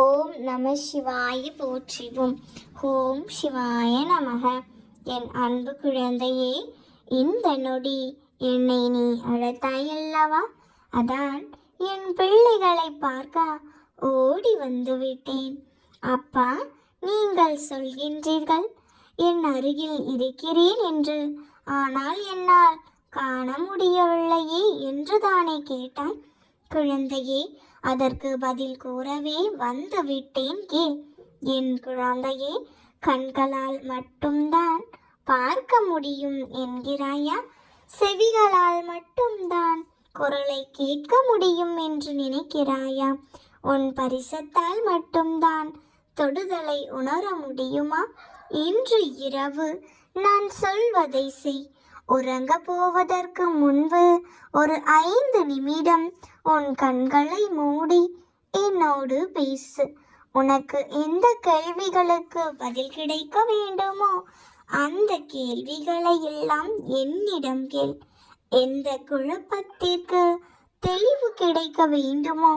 ஓம் நம சிவாய போற்றிவோம். ஓம் சிவாய நமக. என் அன்பு குழந்தையே இந்த நொடி என்னை நீ அழைத்தாயல்லவா? அதான் என் பிள்ளைகளை பார்க்க ஓடி வந்து விட்டேன். அப்பா நீங்கள் சொல்கின்றீர்கள் என் அருகில் இருக்கிறேன் என்று. ஆனால் என்னால் காண முடியவில்லையே என்று தானே கேட்டாய் குழந்தையே அதற்கு பதில் கூறவே வந்து விட்டேன் கே. என் குழந்தையே கண்களால் மட்டும்தான் பார்க்க முடியும் என்கிறாயா? செவிகளால் மட்டும்தான் குரலை கேட்க முடியும் என்று நினைக்கிறாயா? உன் பரிசத்தால் மட்டும்தான் தொடுதலை உணர முடியுமா? இன்று இரவு நான் சொல்வதை செய். உறங்க போவதற்கு முன்பு ஒரு ஐந்து நிமிடம் உன் கண்களை மூடி என்னோடு பேசு. உனக்கு எந்த கேள்விகளுக்கு பதில் கிடைக்க வேண்டுமோ அந்த கேள்விகளை எல்லாம் என்னிடம் கேள். எந்த குழப்பத்திற்கு தெளிவு கிடைக்க வேண்டுமோ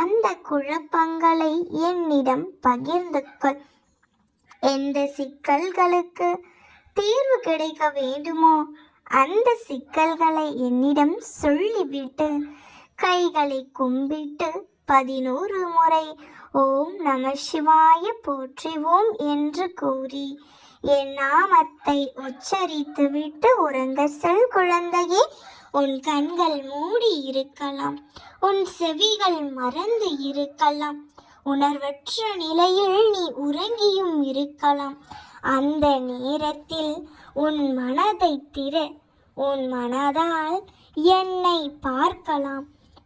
அந்த குழப்பங்களை என்னிடம் பகிர்ந்து கொள். எந்த சிக்கல்களுக்கு தீர்வு கிடைக்க வேண்டுமோ? அந்த சிக்கல்களை என்னிடம் சொல்லிவிட்டு கைகளை கும்பிட்டு பதினோரு முறை ஓம் நம சிவாய போற்றிவோம் என்று கூறி என் நாமத்தை உச்சரித்து விட்டு உறங்க செல் குழந்தையே உன் கண்கள் மூடி இருக்கலாம் உன் செவிகள் மறந்து இருக்கலாம் உணர்வற்ற நிலையில் நீ உறங்கியும் இருக்கலாம் அந்த நேரத்தில் உன் மனதை திற. உன் மனதால் என்னை பார்க்கலாம்.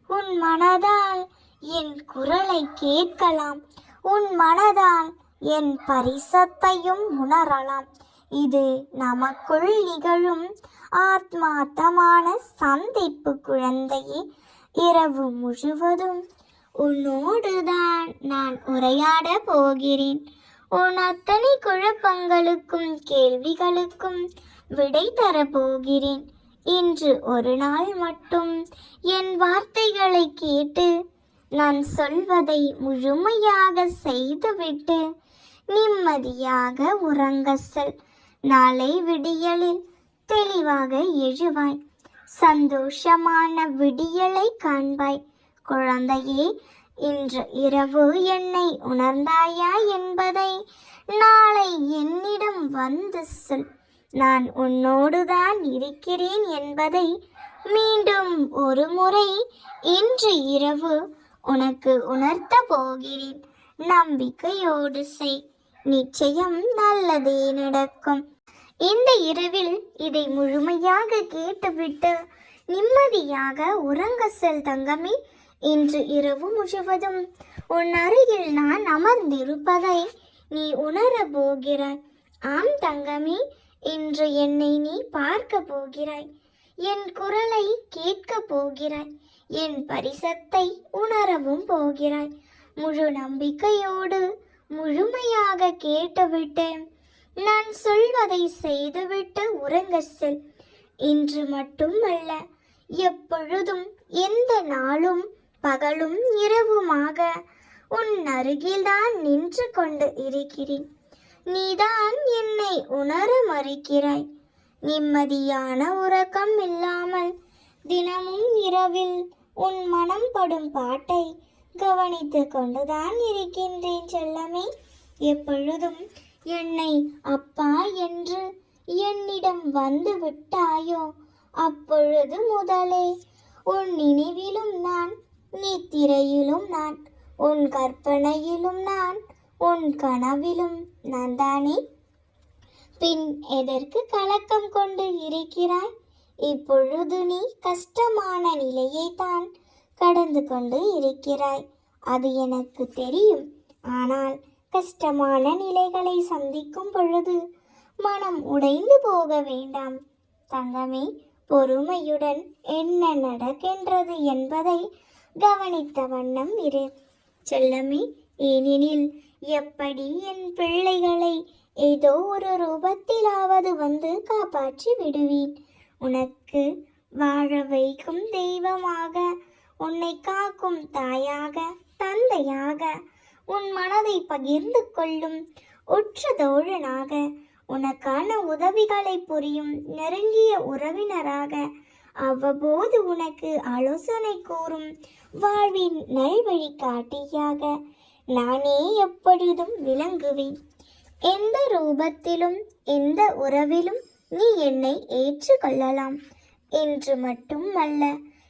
உன் மனதால் என் குரலை கேட்கலாம். உன் மனதால் என் பரிசத்தையும் உணரலாம். இது நமக்குள் நிகழும் ஆத்மார்த்தமான சந்திப்பு குழந்தையே. இரவு முழுவதும் உன்னோடுதான் நான் உரையாட போகிறேன். உன் அத்தனை குழப்பங்களுக்கும் கேள்விகளுக்கும் விடை தரப்போகிறேன். இன்று ஒரு நாள் மட்டும் என் வார்த்தைகளை கேட்டு நான் சொல்வதை முழுமையாக செய்துவிட்டு நிம்மதியாக உறங்க செல். நாளை விடியலில் தெளிவாக எழுவாய். சந்தோஷமான விடியலை காண்பாய். குழந்தையே இன்று இரவு என்னை உணர்ந்தாயா என்பதை நாளை என்னிடம் வந்து சொல். நான் உன்னோடுதான் இருக்கிறேன் என்பதை மீண்டும் ஒரு முறை இன்று இரவு உனக்கு உணர்த்த போகிறேன். நம்பிக்கையோடு செய். நிச்சயம் நல்லதே நடக்கும். இந்த இரவில் இதை முழுமையாக கேட்டுவிட்டு நிம்மதியாக உறங்க செல் தங்கமே. இன்று இரவு முழுவதும் உன் அருகில் நான் அமர்ந்திருப்பதை நீ உணர போகிறாய். ஆம் தங்கமே இன்று என்னை நீ பார்க்க போகிறாய். என் குரலை கேட்க போகிறாய். என் பரிசத்தை உணரவும் போகிறாய். முழு நம்பிக்கையோடு முழுமையாக கேட்டுவிட்டேன். நான் சொல்வதை செய்துவிட்டு உறங்க செல். இன்று மட்டுமல்ல எப்பொழுதும் எந்த நாளும் பகலும் இரவுமாக உன் அருகில்தான் நின்று கொண்டு இருக்கிறேன். நீதான் என்னை உணர மறுக்கிறாய். நிம்மதியான உறக்கம் இல்லாமல் தினமும் இரவில் உன் மனம் படும் பாட்டை கவனித்து கொண்டுதான் இருக்கின்றேன் செல்லமே. எப்பொழுதும் என்னை அப்பா என்று என்னிடம் வந்து விட்டாயோ? அப்பொழுது முதலே உன் நினைவிலும் நான் நித்திரையிலும் நான் உன் கற்பனையிலும் நான் உன் கனவிலும் நான் தானே? பின் எதற்கு கலக்கம் கொண்டு இருக்கிறாய்? இப்பொழுது நீ கஷ்டமான நிலையை தான் கடந்து கொண்டு இருக்கிறாய். அது எனக்கு தெரியும். ஆனால் கஷ்டமான நிலைகளை சந்திக்கும் பொழுது மனம் உடைந்து போக வேண்டாம். தங்கமே பொறுமையுடன் என்ன நடக்கின்றது என்பதை கவனித்த வண்ணம் இரு. செல்லமே ஏனெனில் எப்படி என் பிள்ளைகளை ஏதோ ஒரு ரூபத்திலாவது வந்து காப்பாற்றி விடுவேன். உனக்கு வாழ வைக்கும் தெய்வமாக உன்னை காக்கும் தாயாக தந்தையாக உன் மனதை பகிர்ந்து கொள்ளும் உற்ற தோழனாக உனக்கான உதவிகளை புரியும் நெருங்கிய உறவினராக அவ்வப்போது உனக்கு ஆலோசனை கூறும் வாழ்வின் நல்வழி காட்டியாக. நானே எப்பொழுதும் விளங்குவேன். எந்த ரூபத்திலும் எந்த உறவிலும் நீ என்னை ஏற்றுக்கொள்ளலாம். என்று மட்டும் அல்ல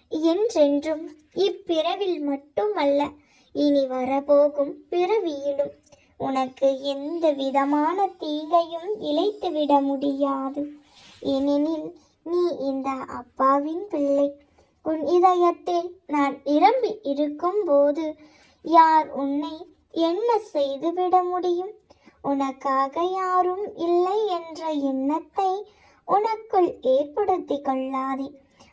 என்றென்றும் இப்பிறவில் மட்டுமல்ல இனி வரப்போகும் பிறவியிலும் உனக்கு எந்த விதமான தீங்கையும் இழைத்துவிட முடியாது. ஏனெனில் நீ இந்த அப்பாவின் பிள்ளை. உன் இதயத்தில் நான் நிரம்பி இருக்கும்போது யார் உன்னை என்ன செய்துவிட முடியும்? உனக்காக யாரும் இல்லை என்ற எண்ணத்தை உனக்குள் ஏற்படுத்திக் கொள்ளாதே.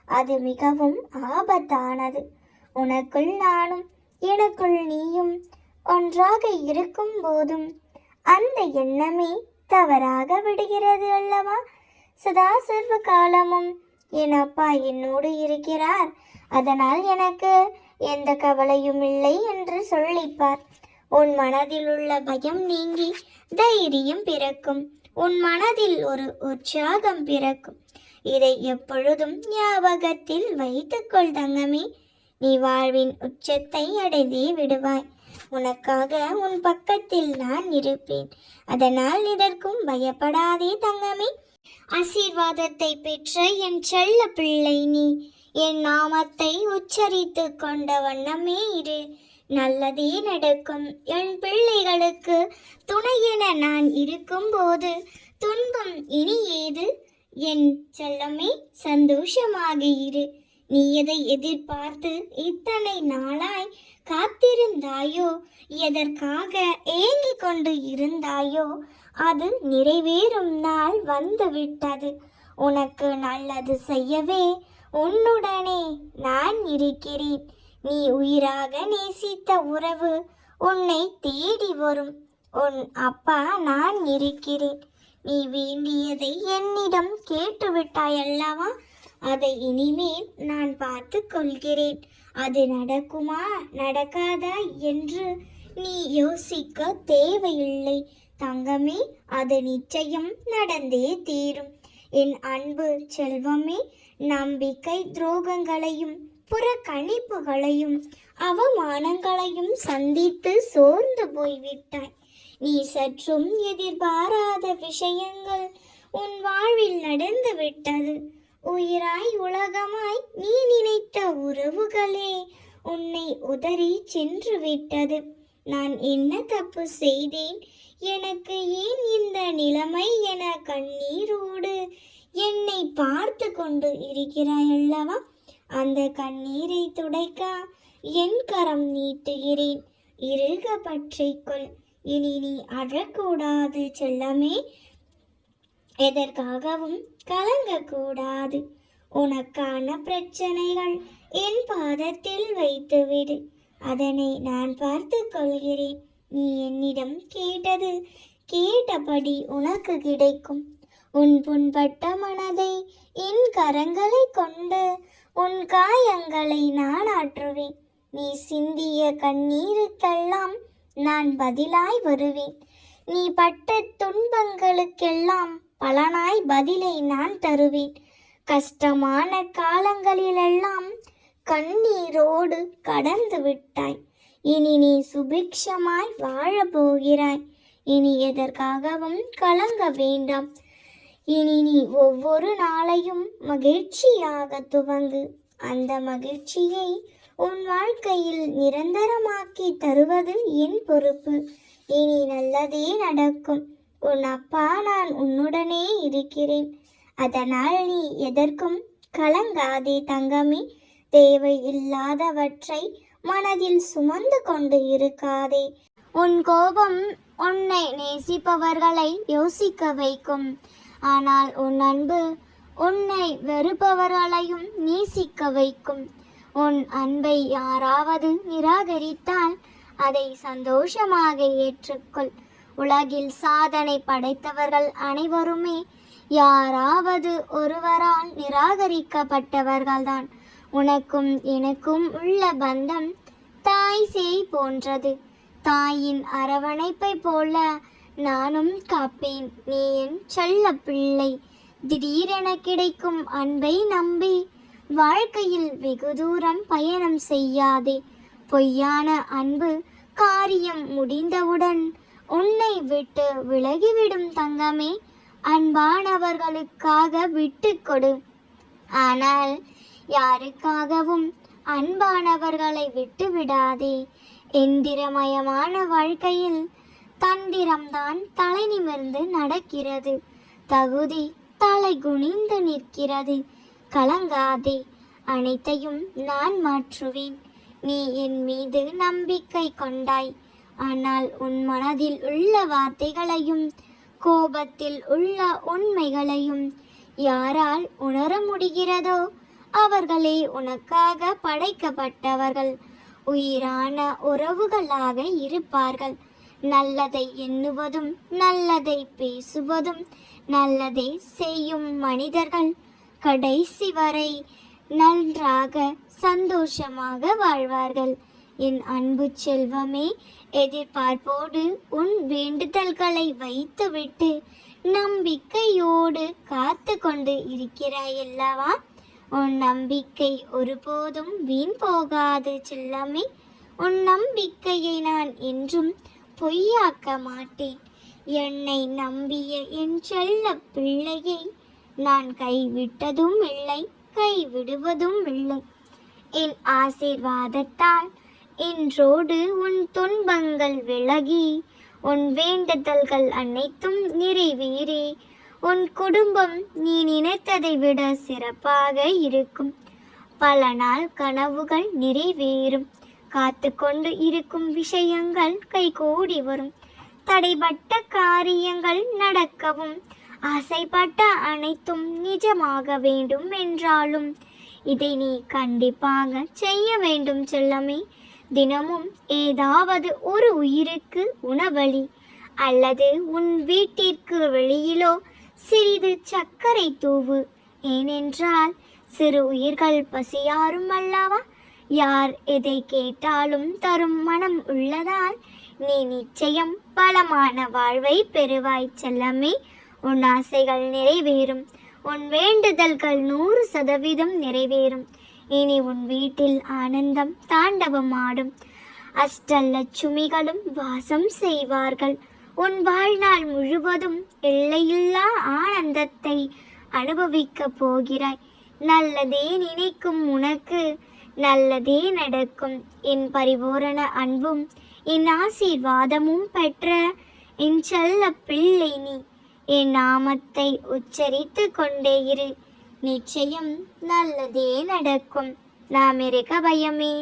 அது மிகவும் ஆபத்தானது. உனக்குள் நானும் எனக்குள் நீயும் ஒன்றாக இருக்கும் போதும் அந்த எண்ணமே தவறாக விடுகிறது அல்லவா? சதா சர்வ காலமும் என் அப்பா என்னோடு இருக்கிறார். அதனால் எனக்கு எந்த கவலையும் இல்லை என்று சொல்லிப்பார். உன் மனதில் உள்ள பயம் நீங்கி தைரியம் பிறக்கும். உன் மனதில் ஒரு உற்சாகம் பிறக்கும். இதை எப்பொழுதும் ஞாபகத்தில் வைத்துக்கொள் தங்கமே. நீ வாழ்வின் உச்சத்தை அடைந்தே விடுவாய். உனக்காக உன் பக்கத்தில் நான் இருப்பேன். அதனால் இதற்கும் பயப்படாதே தங்கமே. ஆசீர்வாதத்தை பெற்ற என் செல்ல பிள்ளை நீ. என் நாமத்தை உச்சரித்து கொண்ட வண்ணமே இரு. நல்லதே நடக்கும். என் பிள்ளைகளுக்கு துணையென நான் இருக்கும்போது துன்பம் இனி ஏது? என் செல்லமே சந்தோஷமாக இரு. நீ எதை எதிர்பார்த்து இத்தனை நாளாய் காத்திருந்தாயோ எதற்காக ஏங்கிக் கொண்டு இருந்தாயோ அது நிறைவேறும் நாள் வந்துவிட்டது. உனக்கு நல்லது செய்யவே உன்னுடனே நான் இருக்கிறேன். நீ உயிராக நேசித்த உறவு உன்னை தேடி வரும். உன் அப்பா நான் இருக்கிறேன். நீ வேண்டியதை என்னிடம் கேட்டுவிட்டாய் அல்லவா அதை இனிமேல் நான் பார்த்து கொள்கிறேன். அது நடக்குமா? நடக்காதா என்று நீ யோசிக்க தேவையில்லை. தங்கமே அது நிச்சயம் நடந்தே தீரும். என் அன்பு செல்வமே நம்பிக்கை துரோகங்களையும் புறக்கணிப்புகளையும் அவமானங்களையும் சந்தித்து சோர்ந்து போய்விட்டாய். நீ சற்றும் எதிர்பாராத விஷயங்கள் உன் வாழ்வில் நடந்து விட்டது. உயிராய் உலகமாய் நீ நினைத்த உறவுகளே உன்னை உதறி சென்று விட்டது. நான் என்ன தப்பு செய்தேன்? எனக்கு ஏன் இந்த நிலைமை என கண்ணீரோடு என்னை பார்த்து கொண்டு இருக்கிறாய் அல்லவா? அந்த கண்ணீரை துடைக்க என் கரம் நீட்டுகிறேன். இருக பற்றிக்கொள் இனி நீ அழக்கூடாது செல்லமே. எதற்காகவும் கலங்கக்கூடாது. உனக்கான பிரச்சனைகள் என் பாதத்தில் வைத்துவிடு. அதனை நான் பார்த்து கொள்கிறேன். நீ என்னிடம் கேட்டது கேட்டபடி உனக்கு கிடைக்கும். உன் புண்பட்ட மனதை என் கரங்களை கொண்டு உன் காயங்களை நான் ஆற்றுவேன். நீ சிந்திய கண்ணீருக்கெல்லாம் நான் பதிலாய் வருவேன். நீ பட்ட துன்பங்களுக்கெல்லாம் பலனாய் பதிலை நான் தருவேன். கஷ்டமான காலங்களிலெல்லாம் கண்ணீரோடு கடந்து விட்டாய். இனி நீ சுபிக்ஷமாய் வாழப் போகிறாய் இனி எதற்காகவும் கலங்க வேண்டாம். இனி நீ ஒவ்வொரு நாளையும் மகிழ்ச்சியாக துவங்கு. அந்த மகிழ்ச்சியை உன் வாழ்க்கையில் நிரந்தரமாக்கி தருவது என் பொறுப்பு. இனி நல்லதே நடக்கும். உன் அப்பா நான் உன்னுடனே இருக்கிறேன். அதனால் நீ எதற்கும் கலங்காதே தங்கமே. தேவை இல்லாதவற்றை மனதில் சுமந்து கொண்டு இருக்காதே. உன் கோபம் உன்னை நேசிப்பவர்களை யோசிக்க வைக்கும். ஆனால் உன் அன்பு உன்னை வெறுப்பவர்களையும் நேசிக்க வைக்கும். உன் அன்பை யாராவது நிராகரித்தால் அதை சந்தோஷமாக ஏற்றுக்கொள். உலகில் சாதனை படைத்தவர்கள் அனைவருமே யாராவது ஒருவரால் நிராகரிக்கப்பட்டவர்கள்தான். உனக்கும் எனக்கும் உள்ள பந்தம் தாய் சேய் போன்றது. தாயின் அரவணைப்பை போல நானும் காப்பேன். நீ என் செல்ல பிள்ளை. திடீரென கிடைக்கும் அன்பை நம்பி வாழ்க்கையில் வெகு தூரம் பயணம் செய்யாதே. பொய்யான அன்பு காரியம் முடிந்தவுடன் உன்னை விட்டு விலகிவிடும் தங்கமே அன்பானவர்களுக்காக விட்டு கொடு. ஆனால் யாருக்காகவும் அன்பானவர்களை விட்டு விடாதே எந்திரமயமான வாழ்க்கையில் தந்திரம்தான் தலை நிமிர்ந்து நடக்கிறது. தகுதி தலை குனிந்து நிற்கிறது. கலங்காதே அனைத்தையும் நான் மாற்றுவேன். நீ என் மீது நம்பிக்கை கொண்டாய். ஆனால் உன் மனதில் உள்ள வார்த்தைகளையும் கோபத்தில் உள்ள உண்மைகளையும் யாரால் உணர முடிகிறதோ அவர்களே உனக்காக படைக்கப்பட்டவர்கள். உயிரான உறவுகளாக இருப்பார்கள். நல்லதை எண்ணுவதும் நல்லதை பேசுவதும் நல்லதை செய்யும் மனிதர்கள் கடைசி வரை நன்றாக சந்தோஷமாக வாழ்வார்கள். என் அன்பு செல்வமே எதிர்பார்ப்போடு உன் வேண்டுதல்களை வைத்துவிட்டு நம்பிக்கையோடு காத்து கொண்டு இருக்கிறாயல்லவா? உன் நம்பிக்கை ஒருபோதும் வீண் போகாது செல்லமே. உன் நம்பிக்கையை நான் என்றும் பொய்யாக்க மாட்டேன். என்னை நம்பிய என் செல்ல பிள்ளையை நான் கைவிட்டதும் இல்லை கைவிடுவதும் இல்லை. என் ஆசீர்வாதத்தால் இன்றோடு உன் துன்பங்கள் விலகி உன் வேண்டுதல்கள் அனைத்தும் நிறைவேறி உன் குடும்பம் நீ நினைத்ததை விட சிறப்பாக இருக்கும். பல நாள் கனவுகள் நிறைவேறும். காத்து கொண்டு இருக்கும் விஷயங்கள் கைகூடி வரும். தடைப்பட்ட காரியங்கள் நடக்கவும் ஆசைப்பட்ட அனைத்தும் நிஜமாக வேண்டும் என்றாலும் இதை நீ கண்டிப்பாக செய்ய வேண்டும் செல்லமே. தினமும் ஏதாவது ஒரு உயிருக்கு உணவளி அல்லது உன் வீட்டிற்கு வெளியிலோ சிறிது சர்க்கரை தூவு. ஏனென்றால் சிறு உயிர்கள் பசியாரும் அல்லவா? யார் எதை கேட்டாலும் தரும் மனம் உள்ளதால் நீ நிச்சயம் பலமான வாழ்வை பெறுவாய் செல்லமே. உன் ஆசைகள் நிறைவேறும். உன் வேண்டுதல்கள் நூறு சதவீதம் நிறைவேறும். இனி உன் வீட்டில் ஆனந்தம் தாண்டவம் ஆடும். அஷ்டலட்சுமிகளும் வாசம் செய்வார்கள். உன் வாழ்நாள் முழுவதும் எல்லையில்லா ஆனந்தத்தை அனுபவிக்கப் போகிறாய். நல்லதே நினைக்கும் உனக்கு நல்லதே நடக்கும். என் பரிபூரண அன்பும் என் ஆசீர்வாதமும் பெற்ற என் செல்ல பிள்ளை நீ. என் நாமத்தை உச்சரித்து கொண்டே இரு. நிச்சயம் நல்லதே நடக்கும். நாம் இருக்க பயமே